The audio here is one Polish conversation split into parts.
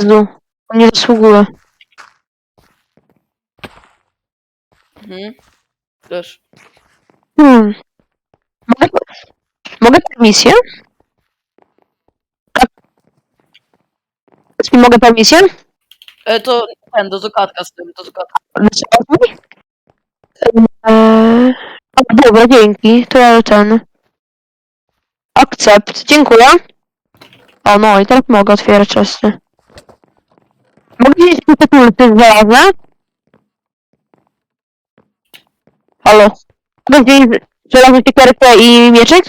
Jezu, on nie zasługuje. Mhm. Też. Hmm. Mogę, mogę permisję? Tak. Czy mogę permisję? E, to ten, do zukatka z tym, do zukatka. Wysłałeś mi? Eee, dobra, dzięki. To ja ten. Akcept. Dziękuję. O, no i teraz mogę otwierać czesty. Mogę wziąć te tulpy znalazłe? Halo? Mogę wziąć żelazną siekierkę i mieczyk?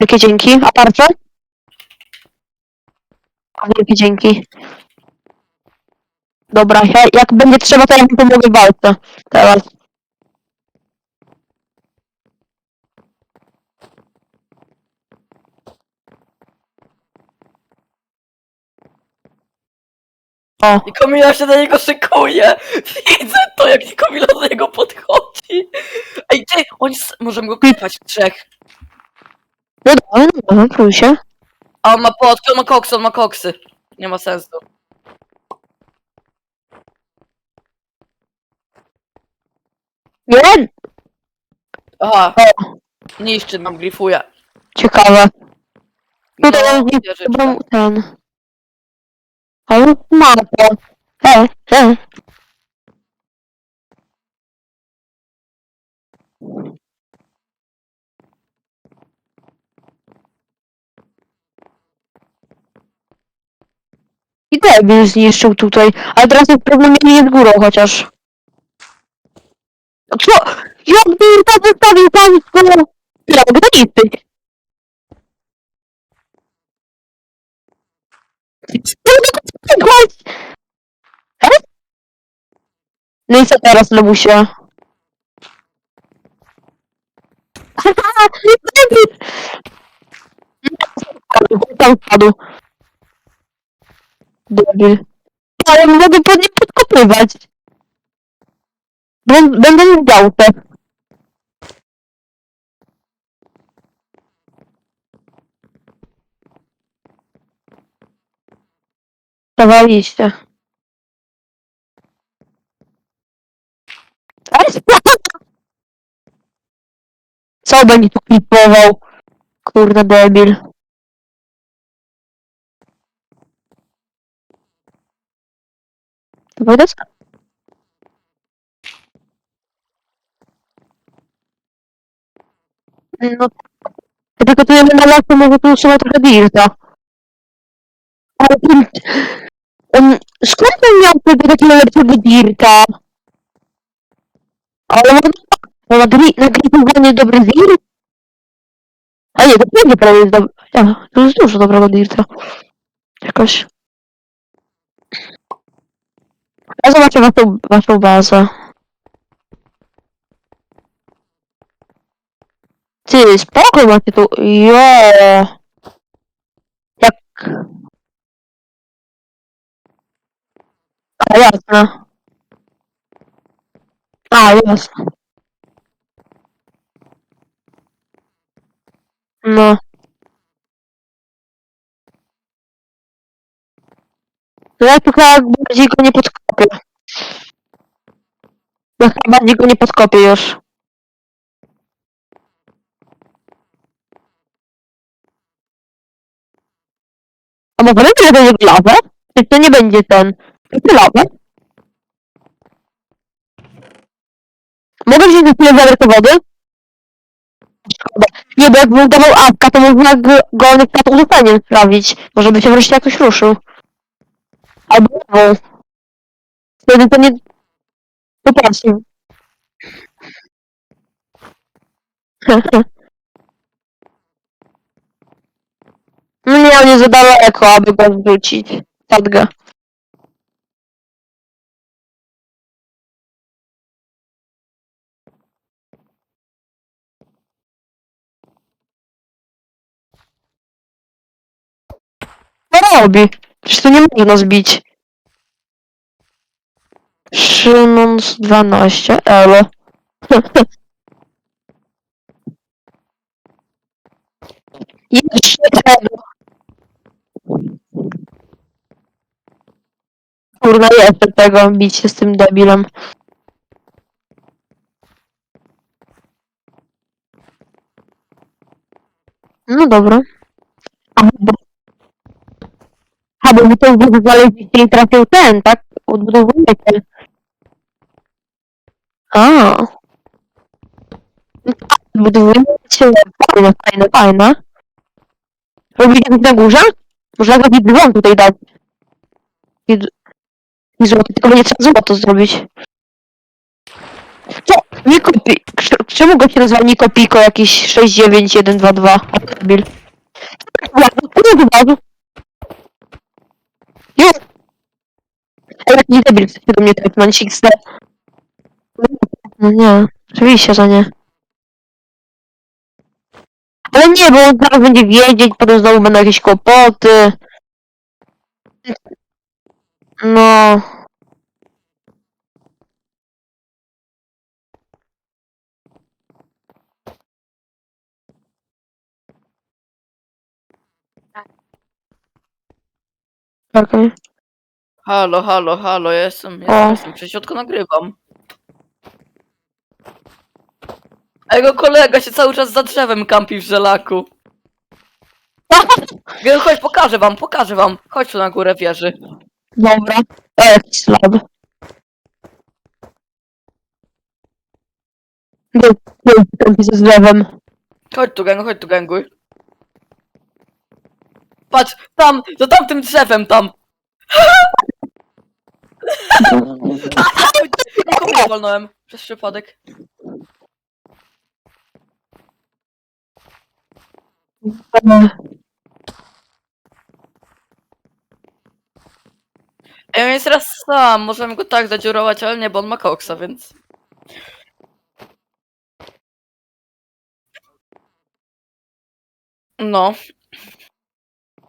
Wielkie dzięki. A tarczę? Wielkie dzięki. Dobra, ja, jak będzie trzeba, to ja wam pomogę w walce. Teraz. O, I Kamila się na niego szykuje! Widzę to, jak Kamila do niego podchodzi! Ej, ty, oni s- możemy go klepać w trzech. no dobra, no dobra, prój się. A on ma płotki, on ma koksy, on ma koksy. Nie ma sensu. Nie, Aha. Niszczy nam, grifuje. ciekawe. Tutaj No, nie wieżyczka. Dobra, ten. Ale mapę. He. I zniszczył tutaj, ale teraz jest problem nie z górą chociaż. Co? Jak Dirta zostawił państwo? Jak granicy? No i co teraz, Lebusie? Tam wpadł. Debil. Ale mogę pod nim podkopywać. Bę- Będę miał działkę. Zawaliście. Ale Co będzie tu klipował? Kurde debil. To co? No. Tylko tu jeden na lasu, może tu trzeba trochę dirta. Ale. Um, skąd on miał wtedy takiego lepszego dirta? Ale może... No na gri... na gripu nie dobry dirt? A nie, to będzie prawie jest dobry. Ja, to jest dużo dobrego dirta. Jakoś... Ja zobaczę waszą, waszą bazę. Ty, spoko macie tu. Jo. Jak... A, jasne. A, jasne. No. No ja tylko bardziej go nie podkopię. Ja chyba bardziej go nie podkopię już. A może lepiej, że będzie lawę? Czy to nie będzie ten? Lawę? Mogę wziąć na chwilę wody? Szkoda. Nie, bo jakbym dawał apka, to można go, na uzupełnieniem sprawić. Może by się wreszcie jakoś ruszył. Albo lewą. Wtedy to nie... Proszę. No nie, on jest za daleko, aby go wrzucić. Sadgę. Robi? Przecież to nie można zbić. Szymon z 12, elo. Jeszcze tego. kurna jeszcze tego, bić się z tym debilem. No dobra. A bo... A bo wy to znaleźliście i trafił ten, tak? Odbudowujecie. A. Odbudowujecie. Fajne, fajne, fajne. Robicie coś na górze? Można jakiś dzwon tutaj dać. I, i złoto, tylko nie trzeba złoto zrobić. Co? Niko, Pi- Cz- czemu go się nazywa Niko Piko jakiś 69122? Automobil. Kurwa, Już! Ale jaki debil chce się do mnie tepnąć XD. No nie, oczywiście, że nie. Ale nie, bo on zaraz będzie wiedzieć, potem znowu będą jakieś kłopoty. No. Czekaj. Halo, halo, halo, ja jestem, O. ja jestem, środku nagrywam. A jego kolega się cały czas za drzewem kampi w żelaku. Wiem, chodź, pokażę wam, pokażę wam. Chodź tu na górę wieży. Dobra. O, jakiś slab. Był, był tępi ze drzewem. Chodź tu, gangu, chodź tu, ganguj. Patrz, tam, za tamtym drzewem tam. Kogo walnąłem? Przez przypadek. Ja jest raz sam, możemy go tak zadziurować, ale nie, bo on ma koksa, więc... No,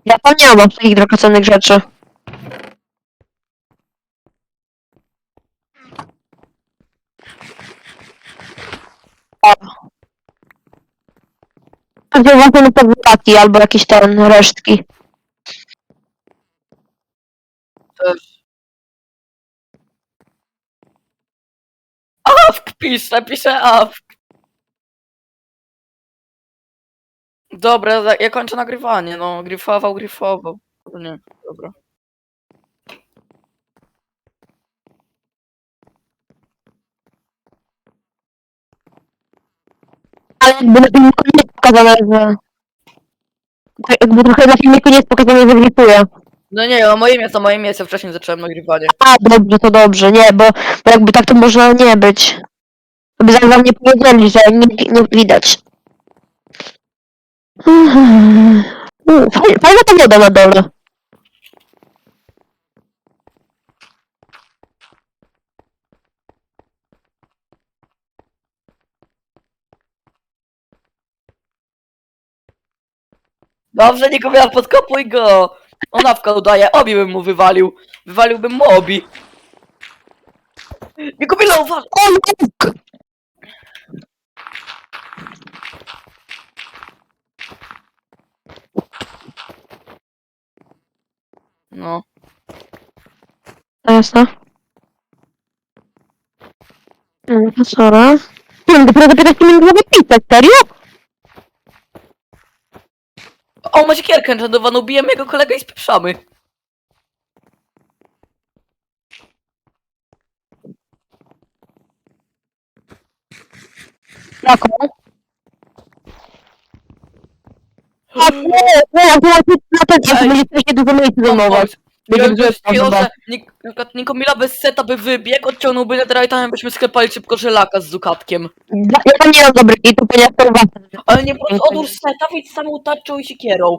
Ja tam nie mam takich drogocennych rzeczy. Pewnie właśnie te wylaki albo jakieś ten resztki. też. Awk pisze, pisze awk. Dobra, za- ja kończę nagrywanie, no. Gryfował, gryfował. Nie, dobra. Ale jakby na nie pokazane, że... to Jakby trochę na filmiku nie jest pokazane, że gripuje. No nie, no moje miejsce, moje miejsce, wcześniej zacząłem nagrywanie. A, dobrze, to dobrze, nie, bo, bo jakby tak to można nie być. By zaraz wam nie powiedzieli, że nie, nie widać. Mm, Fajna, fajna ta woda na dole. Dobrze, nie kobieta, podkopuj go! Ona w udaje, obi bym mu wywalił. Wywaliłbym mu obi. Nie kobieta, uważ! O, łuk! No. Jasne. No, to sorry. Nie, dopiero do 15 minut mogę pisać, serio? O, ma siekierkę enchantowaną, bijemy jego kolegę i spieprzamy. Jaką? A nie, nie, ja była na ten, ja Ej. będzie strasznie dużo miejsca zajmować. Ja Będzie to dużo jest chwilą, chyba. że Nik- na przykład Nikomila bez seta by wybiegł, odciągnąłby netherite'ami, byśmy sklepali szybko żelaka z zukatkiem. Ja ja tam nie mam dobrych i to ponieważ to was. Ale nie po prostu odłóż seta, z samą tarczą i siekierą.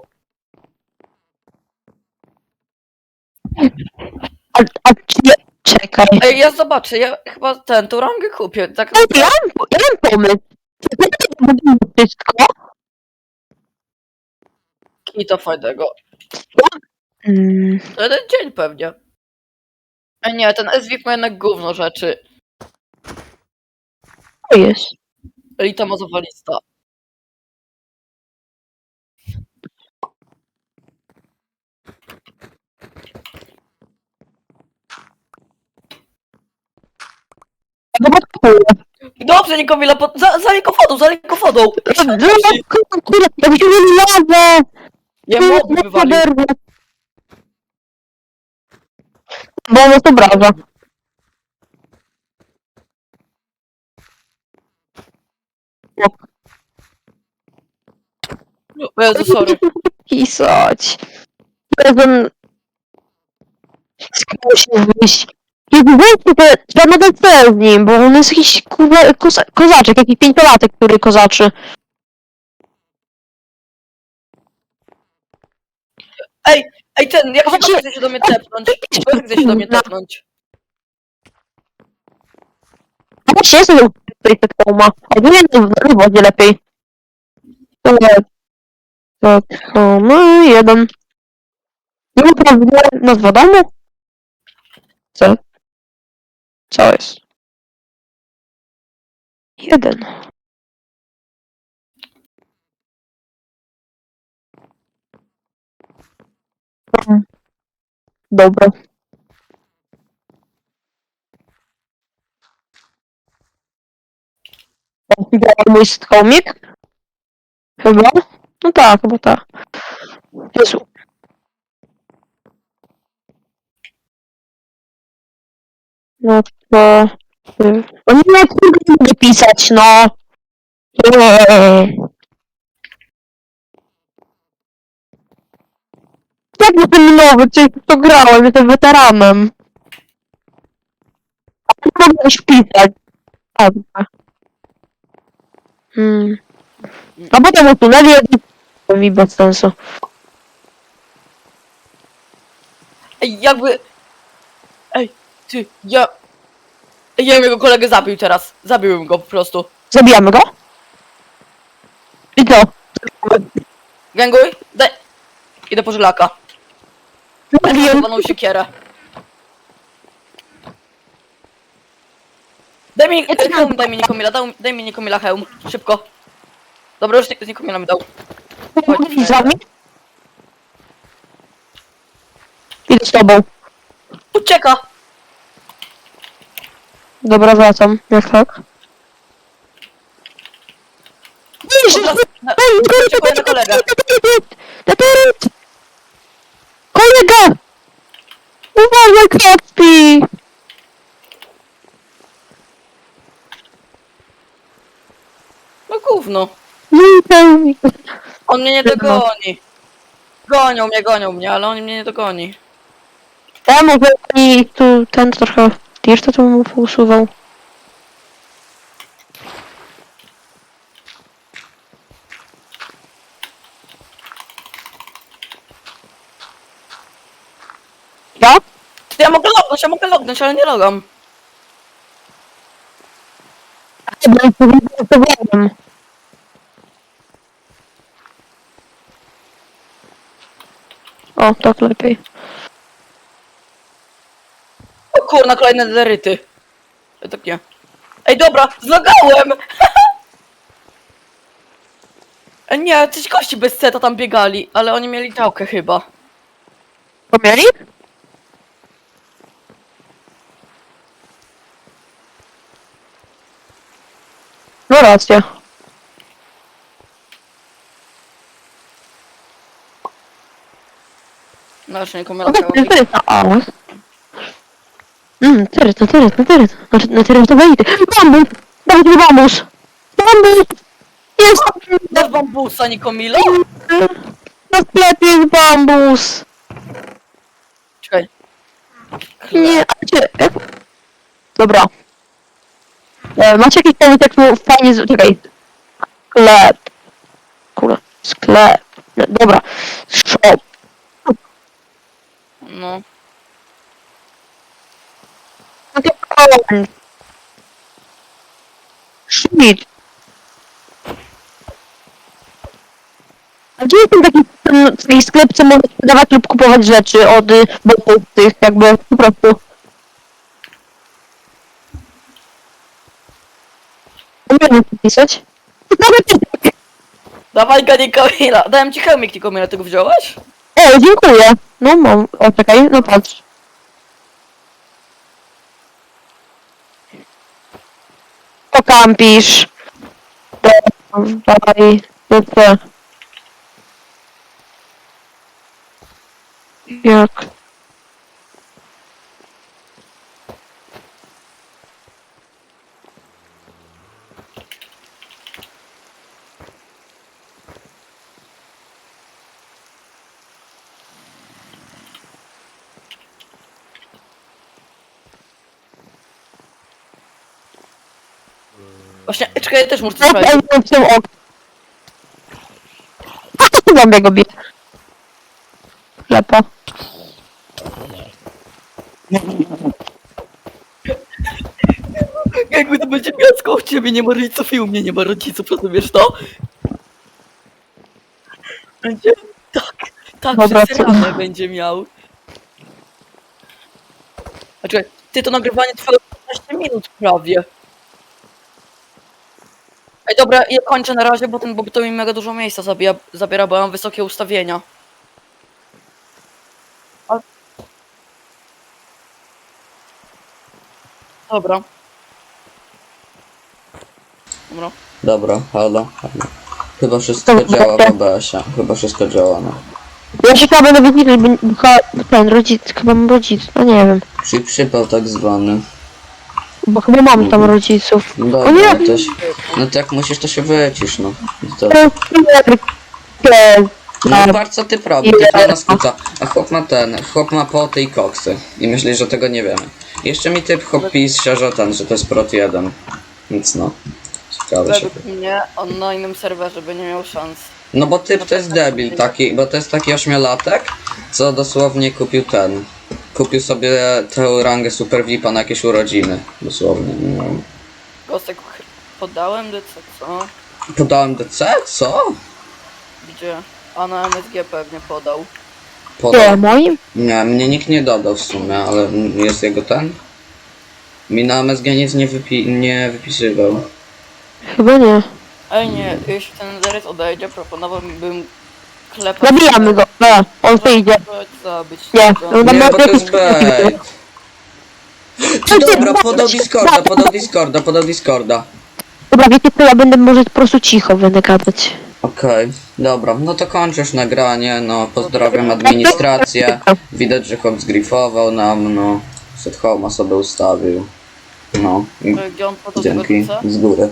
A, a czy. Czekaj. Ej, ja zobaczę, ja chyba ten, tą rangę kupię, tak No, ja mam, ja mam pomysł. Będzie wszystko? i to fajnego. Mm, To jeden dzień pewnie. A nie, ten SWIP ma jednak gówno rzeczy. to jest. Elita ma zawalista. No podkupuję. Dobrze, Nikomila, pod... za, za Nikofodą, za Nikofodą! No, kurde, jakbyśmy mieli lawę! Ja mob wywalił. Bo ono to brawa. O Jezu, sorry. Pisać. Jeden... Musi wyjść. Jezu, weźcie te... Trzeba nadać cel z nim, bo on jest jakiś kurwa koza, kozaczek, jakiś pięciolatek, który kozaczy. Ej, ten, jak Chodźcie. chce się do mnie tepnąć? Kto chce się do mnie tepnąć? A właśnie jest ten Prefect Homa. A nie wiem, w wodzie lepiej. Tak, Homa, jeden. Nie naprawdę nazwa domu? Co? Co jest? Jeden. Dobra. Widziałem mój komik? Chyba? No tak, chyba tak. Jezu. No to... O nie, kurde, nie pisać, no. Eee. Jestem nowy, czy to grałem, jestem weteranem. A ty mogłeś pisać. Dobra. Hmm. A potem usunęli to mi bez sensu. Ej, jakby... Ej, ty, ja... Ej, ja bym jego kolegę zabił teraz. Zabiłem go po prostu. Zabijamy go? I co? Ganguj, daj... Idę po żelaka. Daj mi Zabiję. chowaną siekierę. Daj mi Ja hełm, daj mi Nikomila, daj, daj mi Nikomila hełm. Szybko. Dobra, już z Nikomila mi dał. Mogę iść z wami? Idę z tobą. Ucieka! Dobra, wracam. Jak tak? Dobra, na- Czekuję na kolegę. Kolega! Uważaj, Kropki! No gówno. Nie pełni. On mnie nie dogoni. Gonią mnie, gonią mnie, ale on mnie nie dogoni. Ja może oni tu ten trochę dirta to mu pousuwał. Ja? Ja mogę lognąć, ale nie logam. Chyba jest problemem. O, tak lepiej. O kurna, kolejne deryty. Ja tak nie. Ej, dobra, zlogałem! E, nie, coś gości bez seta tam biegali, ale oni mieli działkę chyba. To racja. No jeszcze nie No komela tak, na to. Mmm, tyle to, tyle to, tyle to. Znaczy, na tyle to wejdę. Bambus! Dawaj mi bambus! Bambus! Jest! Dasz bambusa, Nikomilo? Na sklepie jest bambus! Czekaj. Nie, a gdzie? Dobra. E, macie jakiś pomysł, jak mu fajnie... z- Czekaj. Sklep. Kurde. Sklep. No, Dobra. Shop. No. No to koń. Shit. A gdzie jest ten taki, ten, taki sklep, co może sprzedawać lub kupować rzeczy od y, botów tych, jakby po prostu. Co pisać. Nawet nie- Dawaj go, Nikomila. Dałem ci hełmik, Nikomila, ty go wziąłeś? O, dziękuję. No mam. O, czekaj, no patrz. pokampisz. Dawaj, lecę. Jak? Właśnie, czekaj, ja też muszę Ja sprawdzić. będę w tym ok. Zombie go bije. Lepo. Jakby to będzie miasto, u ciebie nie ma rodziców i u mnie nie ma rodziców, rozumiesz to? Będzie tak, tak, Dobra, przesrane co- będzie miał. Czekaj, ty to nagrywanie trwało 15 minut prawie. Ej, dobra, ja kończę na razie, bo ten bo to mi mega dużo miejsca zabija, zabiera, bo ja mam wysokie ustawienia. A- Dobra. Dobra. Dobra, halo, halo. Chyba wszystko Dobra. działa w OBS-ie. Chyba wszystko działa, no. Ja się chyba będę widzieć, bo chyba ten rodzic, chyba mam rodzic, no nie wiem. Przypał tak zwany. Bo chyba mam tam rodziców. No O dobra, nie! no to się, no to jak musisz, to się wycisz, no. To, no bardzo ty prawie, ty to nas. A chłop ma ten, chłop ma poty i koksy. I myśli, że tego nie wiemy. Jeszcze mi typ chłop pisze, że ten, że to jest prot 1. Więc no. Ciekawe się. Według mnie on na innym serwerze by nie miał szans. No bo typ to jest debil taki, bo to jest taki ośmiolatek, co dosłownie kupił ten. Kupił sobie tę rangę Super VIPa na jakieś urodziny. Dosłownie, nie wiem. Gostek podałem DC, co? Podałem DC? Co? Gdzie? A na MSG pewnie podał. Nie, Podał. moim? Nie, mnie nikt nie dodał w sumie, ale jest jego ten? Mi na MSG nic nie, wypi nie wypisywał. Chyba nie. Ej nie, jeśli ten zaraz odejdzie, proponowałbym klepać... Zabijamy go. No, on wyjdzie. Zabić Nie, go. no Nie, bo to jest bait. Dobra, podał Discorda, podał Discorda, podał Discorda. Dobra, wiecie co, ja będę może po prostu cicho będę gadać. Okej, dobra, no to kończysz nagranie, no pozdrawiam administrację. Widać, że chłop zgrifował nam, no. Set homa sobie ustawił. No, i Gdzie on dzięki z góry.